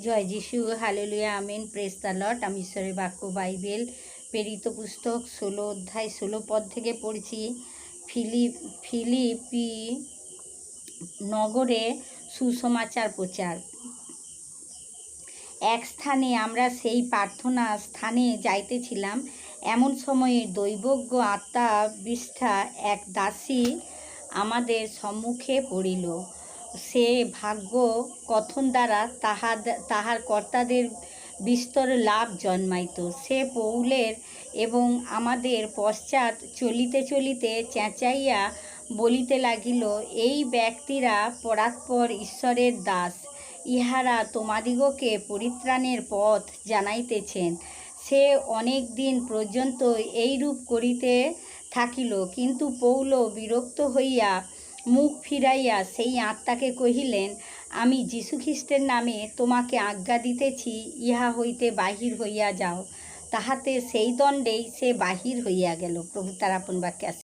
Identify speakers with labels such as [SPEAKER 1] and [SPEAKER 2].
[SPEAKER 1] জয় যিশু, hallelujah, amen, praise the Lord আমি ঈশ্বরের বাক্য, বাইবেল প্রেরিত পুস্তক ষোলো অধ্যায় ষোলো পদ থেকে পড়ছি। ফিলিপ, ফিলিপি নগরে সুসমাচার প্রচার। এক স্থানে আমরা সেই প্রার্থনা স্থানে যাইতেছিলাম। এমন সময়ে দৈবজ্ঞ আত্মা বিষ্ঠা এক দাসী আমাদের সম্মুখে পড়িল। সে ভাগ্য কথন দ্বারা তাহার তাহার কর্তাদের বিস্তর লাভ জন্মাইত। সে পৌলের এবং আমাদের পশ্চাৎ চলিতে চলিতে চেঁচাইয়া বলিতে লাগিল, এই ব্যক্তিরা পরাৎপর ঈশ্বরের দাস। ইহারা তোমাদিগকে পরিত্রাণের পথ জানাইতেছেন। সে অনেক দিন পর্যন্ত এইরূপ করিতে থাকিল। কিন্তু পৌল বিরক্ত হইয়া মুখ ফিরাইয়া সেই আত্মাকে কহিলেন, আমি যীশুখ্রিস্টের নামে তোমাকে আজ্ঞা দিতেছি, ইহা হইতে বাহির হইয়া যাও। তাহাতে সেই দণ্ডেই সে বাহির হইয়া গেল। প্রভু তার আপন বাক্যে